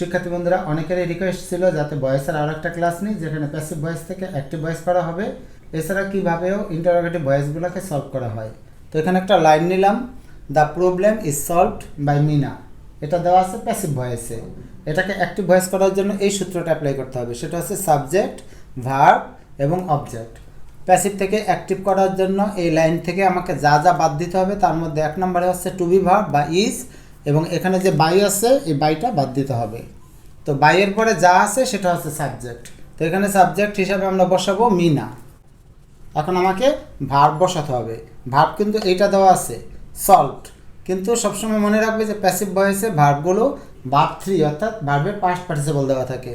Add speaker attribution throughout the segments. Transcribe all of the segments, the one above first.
Speaker 1: শিক্ষার্থী বন্ধুরা, অনেকেরই রিকোয়েস্ট ছিল যাতে ভয়েসের আরও একটা ক্লাস নিই, যেখানে প্যাসিভ ভয়েস থেকে অ্যাক্টিভ ভয়েস করা হবে। এছাড়া কীভাবেও ইন্টারোগেটিভ ভয়েসগুলোকে সলভ করা হয়। তো এখানে একটা লাইন নিলাম। The problem is solved by Meena এটা দেওয়া আছে প্যাসিভ ভয়েসে এটাকে অ্যাক্টিভ ভয়েস করার জন্য এই সূত্রটা অ্যাপ্লাই করতে হবে। সেটা হচ্ছে সাবজেক্ট ভার্ব এবং অবজেক্ট প্যাসিভ থেকে অ্যাক্টিভ করার জন্য এই লাইন থেকে আমাকে যা যা বাদ দিতে হবে, তার মধ্যে এক নম্বরে হচ্ছে টু বি ভার্ব বা ইজ এবং এখানে যে বাই আছে, এই বাইটা বাদ দিতে হবে। তো বাইয়ের পরে যা আছে, সেটা হচ্ছে সাবজেক্ট। তো এখানে সাবজেক্ট হিসাবে আমরা বসাবো মিনা। এখন আমাকে ভার্ব বসাতে হবে। ভার্ব কিন্তু এইটা দেওয়া আছে, সল্ট। কিন্তু সবসময় মনে রাখবে যে প্যাসিভ ভয়েসে ভার্বগুলো ভার্ব থ্রি, অর্থাৎ ভার্বের পাস্ট পার্টিসিপল দেওয়া থাকে।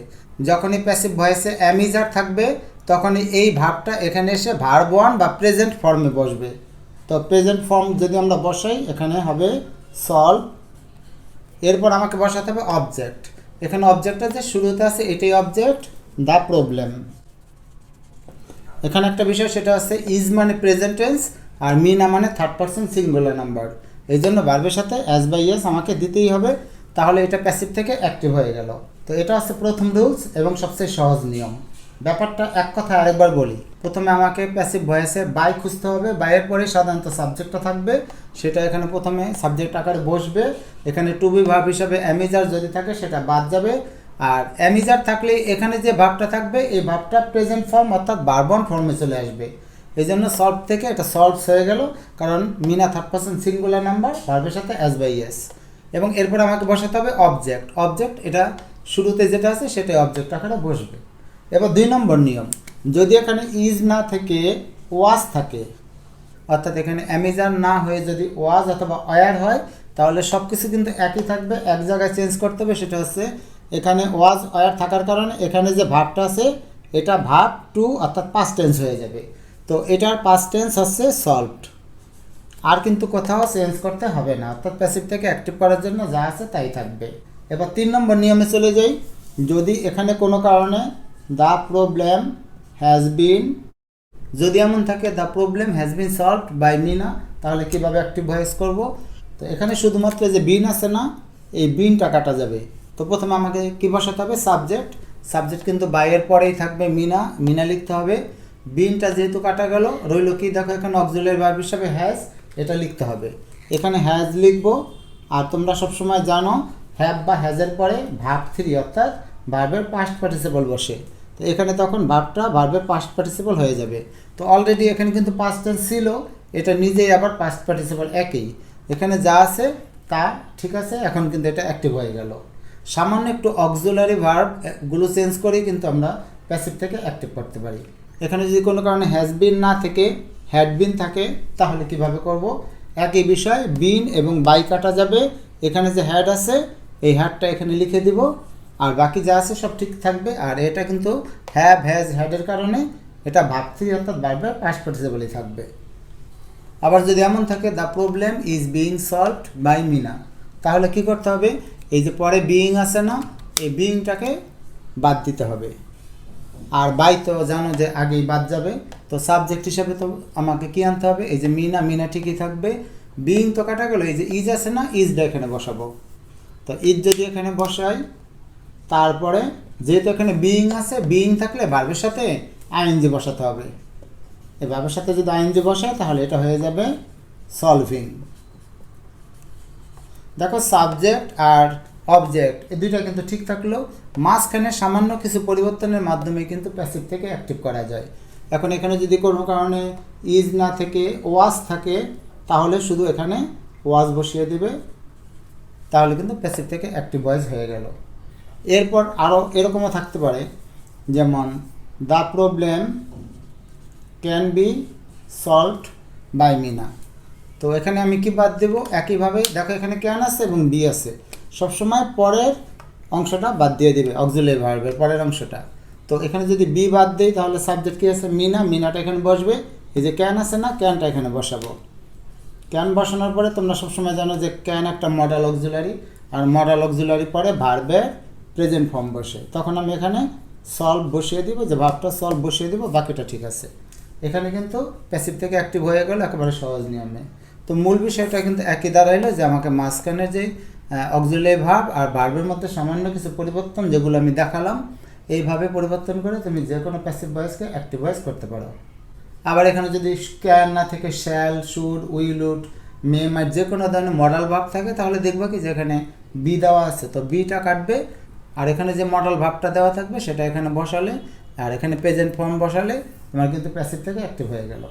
Speaker 1: যখনই প্যাসিভ ভয়েসে অ্যামিজার থাকবে, তখনই এই ভার্বটা এখানে এসে ভার্ব ওয়ান বা প্রেজেন্ট ফর্মে বসবে। তো প্রেজেন্ট ফর্ম যদি আমরা বসাই, এখানে হবে সলভ এরপর আমাকে বসাতে হবে অবজেক্ট এখানে অবজেক্টটা যে শুরুতে আছে এটাই অবজেক্ট দ্য প্রবলেম এখানে একটা বিষয়, সেটা হচ্ছে ইজ মানে প্রেজেন্ট টেন্স আর মিনা মানে থার্ড পার্সন সিঙ্গুলার নাম্বার এই জন্য ভার্বের সাথে অ্যাজ বাই এস আমাকে দিতেই হবে, তাহলে এটা প্যাসিভ থেকে অ্যাক্টিভ হয়ে গেল। তো এটা হচ্ছে প্রথম রুলস এবং সবচেয়ে সহজ নিয়ম। ব্যাপারটা এক কথা আরেকবার বলি। প্রথমে আমাকে প্যাসিভ ভয়েসে বাই খুঁজতে হবে। বাইয়ের পরে সাধারণত সাবজেক্টটা থাকবে। সেটা এখানে প্রথমে সাবজেক্ট আকারে বসবে। এখানে টু বি ভাব হিসাবে অ্যামিজার যদি থাকে, সেটা বাদ যাবে। আর অ্যামিজার থাকলে এখানে যে ভাবটা থাকবে, এই ভাবটা প্রেজেন্ট ফর্ম অর্থাৎ বারবন ফর্মে চলে আসবে। এই জন্য সলভ থেকে এটা সলভ হয়ে গেল। কারণ Meena third person singular number ভার্বের সাথে অ্যাজ বাই এস এবং এরপর আমাকে বসাতে হবে অবজেক্ট অবজেক্ট এটা শুরুতে যেটা আছে, সেটাই অবজেক্ট আকারে বসবে। এবার দুই নম্বর নিয়ম। যদি এখানে ইজ না থেকে ওয়াজ থাকে, অর্থাৎ এখানে অ্যামেজান না হয়ে যদি ওয়াজ অথবা অয়ার হয়, তাহলে সব কিছু কিন্তু একই থাকবে, এক জায়গায় চেঞ্জ করতে হবে, সেটা হচ্ছে এখানে ওয়াজ অয়ার থাকার কারণে এখানে যে ভাবটা আছে, এটা ভাব টু অর্থাৎ পাস্ট টেন্স হয়ে যাবে। তো এটার পাস্ট টেন্স হচ্ছে সলভড আর কিন্তু কোথাও চেঞ্জ করতে হবে না, অর্থাৎ প্যাসিভ থেকে অ্যাক্টিভ করার জন্য যা আছে তাই থাকবে। এবার তিন নম্বর নিয়মে চলে যাই। যদি এখানে কোনো কারণে দ্য প্রবলেম হ্যাজ বিন যদি এমন থাকে the problem has been solved by Meena তাহলে কীভাবে অ্যাক্টিভ ভয়েস করব? তো এখানে শুধুমাত্র যে বিন আছে না, এই বিনটা কাটা যাবে। তো প্রথমে আমাকে কী বসাতে হবে? সাবজেক্ট সাবজেক্ট কিন্তু বাইয়ের পরেই থাকবে মিনা মিনা লিখতে হবে। বিনটা যেহেতু কাটা গেল, রইল কি? দেখো এখানে অক্সিলারি ভার্ব হিসাবে হ্যাজ এটা লিখতে হবে। এখানে হ্যাজ লিখব। আর তোমরা সবসময় জানো হ্যাভ বা হ্যাজের পরে ভার্ব থ্রি অর্থাৎ ভার্বের পাস্ট পার্টিসিপল বসে। তো এখানে তখন ভার্বটা ভার্বের পাস্ট পার্টিসিপল হয়ে যাবে। তো অলরেডি এখানে কিন্তু পাস্ট টেন্স ছিল, এটা নিজেই আবার পাস্ট পার্টিসিপল একই। এখানে যা আছে, তা, ঠিক আছে, এখন কিন্তু এটা অ্যাক্টিভ হয়ে গেল। সামান্য একটু অক্সুলারি ভার্বগুলো চেঞ্জ করেই কিন্তু আমরা প্যাসিভ থেকে অ্যাক্টিভ করতে পারি। এখানে যদি কোনো কারণে হ্যাজ বিন না থেকে হ্যাড বিন থাকে, তাহলে কীভাবে করব? একই বিষয় বিন এবং বাই কাটা যাবে। এখানে যে হ্যাড আছে, এই হ্যাডটা এখানে লিখে দিব। বাকি যা আছে সব ঠিক থাকবে। আর এটা কিন্তু হ্যাভ হ্যাজ হ্যাডের কারণে এটা ভাবছি অর্থাৎ বারবার পাস পার্টিসিপলই থাকবে। আবার যদি এমন থাকে the problem is being solved by Meena তাহলে কি করতে হবে? এই যে পরে বিইং আছে না, এই বিইংটাকে বাদ দিতে হবে। আর বাই তো জানো যে আগেই বাদ যাবে। তো সাবজেক্ট হিসাবে তো আমাকে কি আনতে হবে? এই যে মিনা মিনা ঠিকই থাকবে। বিইং তো কাটা গেলো। এই যে ইজ আছে না ইজটা এখানে বসাবো। তো ইজ যদি এখানে বসাই তারপরে যেহেতু এখানে বিইং আছে বিইং থাকলে ভার্বের সাথে আইএনজি বসাতে হবে। এই ভার্বের সাথে যদি আইএনজি বসায়, তাহলে এটা হয়ে যাবে সলভিং দেখো সাবজেক্ট আর অবজেক্ট এই দুইটা কিন্তু ঠিক থাকলেও মাঝখানে সামান্য কিছু পরিবর্তনের মাধ্যমে কিন্তু প্যাসিভ থেকে অ্যাক্টিভ করা যায়। এখন এখানে যদি কোনো কারণে ইজ না থেকে ওয়াজ থাকে, তাহলে শুধু এখানে ওয়াজ বসিয়ে দেবে, তাহলে কিন্তু প্যাসিভ থেকে অ্যাক্টিভ ভয়েস হয়ে গেল। এরপর আরও এরকমও থাকতে পারে। যেমন, the problem can be solved by Meena. তো এখানে আমি কি বাদ দেবো? একইভাবে, দেখো এখানে ক্যান আছে এবং বি আছে। সবসময় পরের অংশটা বাদ দিয়ে দেবে, অক্সিলারি ভার্বের পরের অংশটা। তো এখানে যদি বি বাদ দেই, তাহলে সাবজেক্ট কী আছে? মিনা, মিনাটা এখানে বসবে। এই যে ক্যান আছে না, ক্যানটা এখানে বসাবো। ক্যান বসানোর পরে তোমরা সবসময় জানো যে ক্যান একটা মডেল অক্সিলারি আর মডেল অক্সিলারি পরে ভার্বের প্রেজেন্ট ফর্ম বসে। তখন আমি এখানে সলভ বসিয়ে দিব, যে ভাবটা সলভ বসিয়ে দিব, বাকিটা ঠিক আছে। এখানে কিন্তু প্যাসিভ থেকে অ্যাক্টিভ হয়ে গেল, একেবারে সহজ নিয়মে তো মূল বিষয়টা কিন্তু একই দাঁড়াইলো, যে আমাকে মাঝখানে যে অক্সিলারি ভার্ব আর ভার্বের মধ্যে সামান্য কিছু পরিবর্তন যেগুলো আমি দেখালাম, এইভাবে পরিবর্তন করে তুমি যে কোনো প্যাসিভ ভয়েসকে অ্যাক্টিভ ভয়েস করতে পারো। আবার এখানে যদি ক্যান না থেকে শ্যাল শুড উইলুড মেম আর যে কোনো ধরনের মডেল ভাব থাকে, তাহলে দেখবা কি যে এখানে বি দেওয়া আছে। তো বিটা কাটবে আর এখানে যে মডেল ভাবটা দেওয়া থাকবে সেটা এখানে বসালে, আর এখানে প্রেজেন্ট ফর্ম বসালে তোমার কিন্তু প্যাসিভ থেকে অ্যাক্টিভ হয়ে গেল।